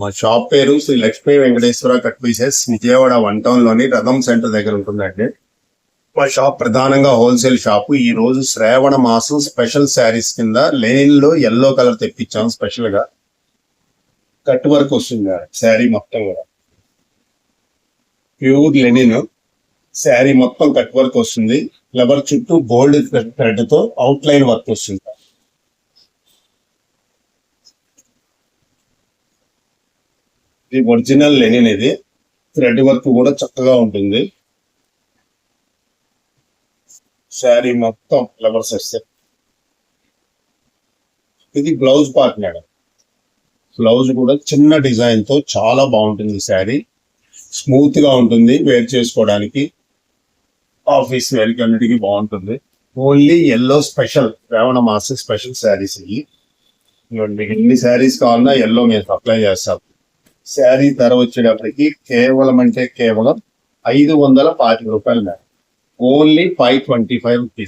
మా షాప్ పేరు Shri Lakshmi Venkateswara cut pieces Vijayawada one టౌన్లోని రథం సెంటర్ దగ్గర ఉంటుందండి. మా షాప్ ప్రధానంగా హోల్సేల్ షాప్. ఈ రోజు శ్రావణ మాసం స్పెషల్ శారీస్ కింద లెనిన్లో ఎల్లో కలర్ తెప్పించాం స్పెషల్గా కట్ వర్క్ వస్తుంది శారీ మొత్తం కూడా. ప్యూర్ లెనిన్ శారీ మొత్తం కట్ వర్క్ వస్తుంది. లెవర్ చుట్టూ గోల్డ్ థ్రెడ్తో అవుట్ లైన్ వర్క్ వస్తుంది. ఇది ఒరిజినల్ లెనిన్ ఇది. థ్రెడ్ వర్క్ కూడా చక్కగా ఉంటుంది. శారీ మొత్తం ఫ్లవర్స్ వస్తాయి ఇది బ్లౌజ్ పార్ట్ మేడం. బ్లౌజ్ కూడా చిన్న డిజైన్తో చాలా బాగుంటుంది శారీ. స్మూత్గా ఉంటుంది వేర్ చేసుకోవడానికి. ఆఫీస్ వేర్కి అన్నిటికీ బాగుంటుంది. ఓన్లీ ఎల్లో స్పెషల్ శ్రావణ మాస స్పెషల్ శారీస్ ఇవి. ఇవ్వండి ఎన్ని శారీస్ కావాలన్నా ఎల్లో మేము సప్లై చేస్తాం. శారీ ధర వచ్చేటప్పటికి కేవలం అంటే కేవలం ఐదు వందల పాతిక రూపాయలు only five twenty five rupees